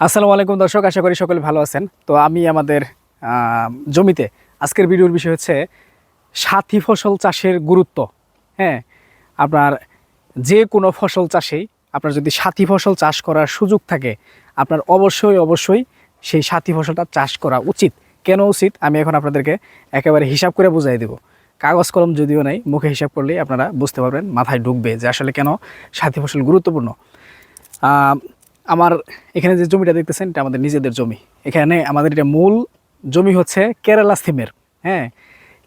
আসসালামু আলাইকুম দর্শক, আশা করি সকলে ভালো আছেন। তো আমি আমাদের জমিতে আজকের ভিডিওর বিষয় হচ্ছে সাথী ফসল চাষের গুরুত্ব। হ্যাঁ আপনার যে কোনো ফসল চাষেই আপনার যদি সাথী ফসল চাষ করার সুযোগ থাকে, আপনার অবশ্যই অবশ্যই সেই সাথী ফসলটা চাষ করা উচিত। কেন উচিত? আমি এখন আপনাদেরকে একেবারে হিসাব করে বুঝাই দেব। কাগজ কলম যদিও নাই, মুখে হিসাব করলেই আপনারা বুঝতে পারবেন, মাথায় ঢুকবে যে আসলে কেন সাথী ফসল গুরুত্বপূর্ণ। আমার এখানে যে জমিটা দেখতেছেন, এটা আমাদের নিজেদের জমি। এখানে আমাদের এটা মূল জমি হচ্ছে কেরালা সিমের হ্যাঁ?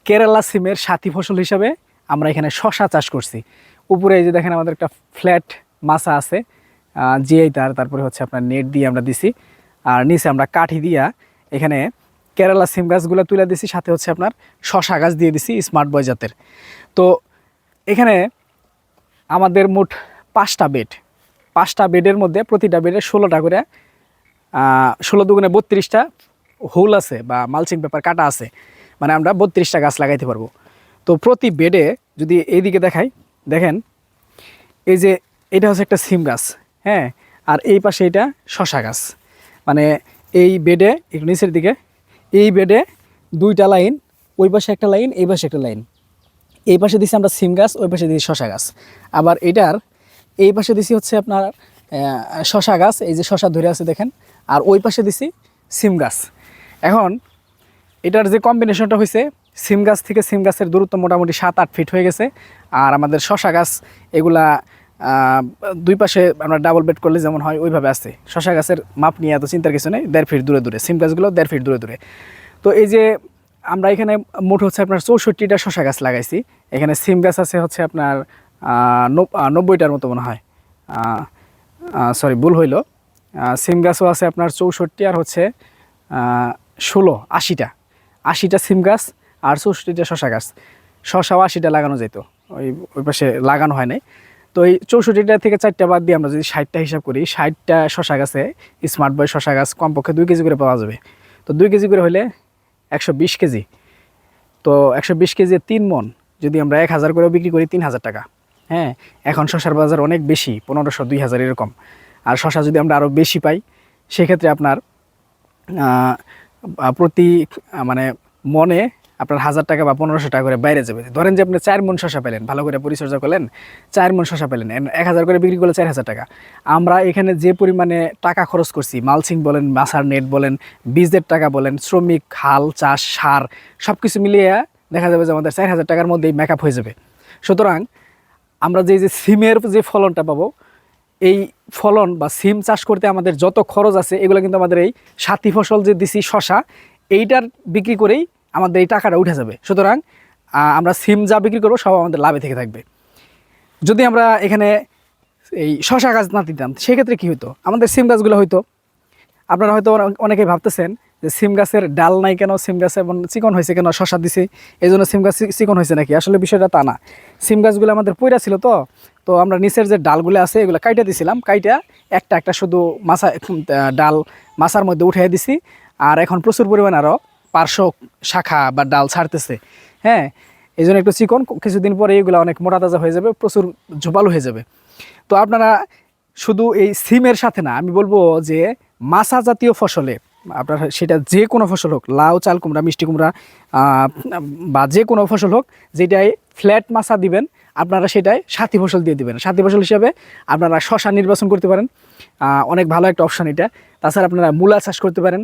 কেরালা সিমের সাথী ফসল হিসাবে আমরা এখানে শশা চাষ করছি। উপরে এই যে দেখেন আমাদের একটা ফ্ল্যাট মাছা আছে জিআই তার, তারপরে হচ্ছে আপনার নেট দিয়ে আমরা দিছি, আর নিচে আমরা কাঠি দিয়া এখানে কেরালা সিম গাছগুলো তুলে দিছি, সাথে হচ্ছে আপনার শশা গাছ দিয়ে দিছি, স্মার্ট বয় জাতের। তো এখানে আমাদের মোট পাঁচটা বেড পাঁচটা বেডের মধ্যে, প্রতিটা বেডে ষোলোটা করে ষোলো দুগুণে বত্রিশটা হোল আছে বা মালচিং পেপার কাটা আছে। মানে আমরা বত্রিশটা গাছ লাগাইতে পারব। তো প্রতি বেডে যদি এইদিকে দেখাই, দেখেন, এই যে এটা হচ্ছে একটা সিম গাছ হ্যাঁ? আর এই পাশে এটা শশা গাছ। মানে এই বেডে, একটু নিচের দিকে, এই বেডে দুইটা লাইন, ওই পাশে একটা লাইন, এই পাশে একটা লাইন। এই পাশে দিছি আমরা সিম গাছ, ওই পাশে দিছি শশা গাছ। আবার এটার এই পাশে দিছি হচ্ছে আপনার শশা গাছ, এই যে শশা ধরে আছে দেখেন, আর ওই পাশে দিছি সিম গাছ। এখন, এটার যে কম্বিনেশনটা হয়েছে সিম গাছ থেকে সিম গাছের দূরত্ব মোটামুটি সাত, আট ফিট হয়ে গেছে, আর আমাদের শশা গাছ, এগুলা দুই পাশে আমরা ডাবল বেড করলে যেমন হয়, ওইভাবে আছে। শশা গাছের মাপ নিয়ে এত চিন্তার কিছু নেই, দেড় ফিট দূরে দূরে, সিম গাছগুলো দেড় ফিট দূরে দূরে। তো এই যে আমরা এখানে মোট হচ্ছে আপনার চৌষট্টিটা শশা গাছ লাগাইছি। এখানে সিম গাছ আছে হচ্ছে আপনার নব্বইটার মতো মনে হয়। সরি ভুল হইল। সিম গাছও আছে আপনার চৌষট্টি আর হচ্ছে ষোলো, আশিটা। আশিটা সিম গাছ আর চৌষট্টিটা শশা গাছ। শশাও আশিটা লাগানো যেত। ওই ওই পাশে লাগানো হয় নাই। তো এই চৌষট্টিটা থেকে চারটা বাদ দিয়ে আমরা যদি ষাটটা হিসাব করি, ষাটটা শশা গাছে স্মার্ট বয় শশা গাছ কমপক্ষে দুই কেজি করে পাওয়া যাবে। তো দুই কেজি করে হলে একশো বিশ কেজি। তো একশো বিশ কেজি তিন মন। যদি আমরা এক হাজার করেও বিক্রি করি, তিন হাজার টাকা। হ্যাঁ এখন শশার বাজার অনেক বেশি, পনেরোশো দুই হাজার এরকম। আর শশা যদি আমরা আরও বেশি পাই, সেক্ষেত্রে আপনার প্রতি মানে মনে আপনার হাজার টাকা বা পনেরোশো টাকা করে বাইরে যাবে। ধরেন যে আপনি চার মন শশা পেলেন, ভালো করে পরিচর্যা করলেন, চার মন শশা পেলেন এক হাজার করে বিক্রি করলে চার হাজার টাকা। আমরা এখানে যে পরিমাণে টাকা খরচ করছি মালসিং বলেন মাসার নেট বলেন, বীজের টাকা বলেন, শ্রমিক, হাল, চাষ, সার সব কিছু মিলিয়ে দেখা যাবে যে আমাদের চার হাজার টাকার মধ্যেই মেকআপ হয়ে যাবে। সুতরাং আমরা যে যে সিমের যে ফলনটা পাবো, এই ফলন বা সিম চাষ করতে আমাদের যত খরচ আছে, এগুলো কিন্তু আমাদের এই সাথী ফসল যে দিছি শশা, এইটার বিক্রি করেই আমাদের এই টাকাটা উঠে যাবে। সুতরাং আমরা সিম যা বিক্রি করব, সব আমাদের লাভে থেকে থাকবে। যদি আমরা এখানে এই শশা গাছ না দিতাম, সেক্ষেত্রে কী হতো আমাদের সিম গাছগুলো হয়তো আপনারা হয়তো অনে- অনেকেই ভাবতেছেন যে সিম গাছের ডাল নাই কেন? সিম গাছে এমন চিকন হয়েছে কেন? শশা দিছে। এই জন্য সিম গাছ চিকন হয়েছে নাকি? আসলে বিষয়টা তা না। সিম গাছগুলো আমাদের পইরা ছিল তো। তো আমরা নিচের যে ডালগুলো আছে, এগুলো কাইটা দিছিলাম। কাইটা একটা একটা শুধু মাছা ডাল মাছার মধ্যে উঠিয়ে দিছি। আর এখন প্রচুর পরিমাণ আরও পার্শ্ব শাখা বা ডাল ছাড়তেছে। হ্যাঁ এই জন্য একটু চিকন। কিছুদিন পরে এগুলো অনেক মোটা তাজা হয়ে যাবে, প্রচুর ঝোপালো হয়ে যাবে। তো আপনারা শুধু এই সিমের সাথে না, আমি বলব যে মাছা জাতীয় ফসলে আপনার সেটা যে কোনো ফসল হোক, লাউ, চাল কুমড়া, মিষ্টি কুমড়া বা যে কোনো ফসল হোক যেটাই ফ্ল্যাট মাছা দিবেন আপনারা সেটাই সাথী ফসল দিয়ে দিবেন। সাথী ফসল হিসাবে আপনারা শশা নির্বাচন করতে পারেন। অনেক ভালো একটা অপশান এটা। তাছাড়া আপনারা মূলা চাষ করতে পারেন।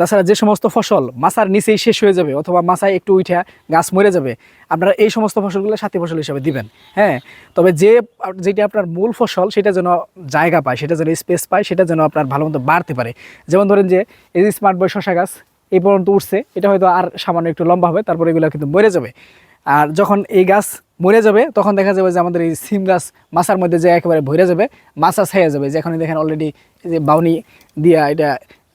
তাছাড়া যে সমস্ত ফসল মাছার নিচেই শেষ হয়ে যাবে অথবা মাছায় একটু উঠে গাছ মরে যাবে, আপনারা এই সমস্ত ফসলগুলো সাথী ফসল হিসাবে দিবেন। হ্যাঁ তবে যে যেটা আপনার মূল ফসল সেটা যেন জায়গা পায়, সেটা যেন স্পেস পায়, সেটা যেন আপনার ভালো মতো বাড়তে পারে। যেমন ধরেন যে, এই যে স্মার্ট বয় শশা গাছ, এই পর্যন্ত উঠছে, এটা হয়তো আর সামান্য একটু লম্বা হবে, তারপরে এগুলো কিন্তু মরে যাবে। আর যখন এই গাছ মরে যাবে তখন দেখা যাবে যে আমাদের এই সিম গাছ মাছার মধ্যে যে একেবারে ভরে যাবে মাছা ছাইয়া যাবে। যে এখন দেখেন অলরেডি যে বাউনি দিয়া এটা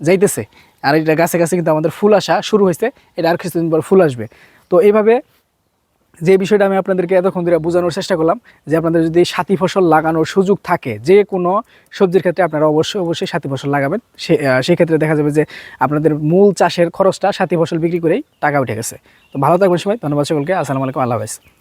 যাইতেছে। আর এটা গাছে গাছে কিন্তু আমাদের ফুল আসা শুরু হয়েছে এটা আর কিছুদিন পর ফুল আসবে। তো এইভাবে যে বিষয়টা আমি আপনাদেরকে এতক্ষণ ধরে বোঝানোর চেষ্টা করলাম যে আপনাদের যদি সাথী ফসল লাগানোর সুযোগ থাকে যে কোনো সবজির ক্ষেত্রে আপনারা অবশ্যই অবশ্যই সাথী ফসল লাগাবেন। সে আহ, সেক্ষেত্রে দেখা যাবে যে আপনাদের মূল চাষের খরচটা সাথী ফসল বিক্রি করেই টাকা উঠে গেছে। তো ভালো থাকবেন সবাই ধন্যবাদ সকলকে আসসালামু আলাইকুম আল্লাহ হাফেজ।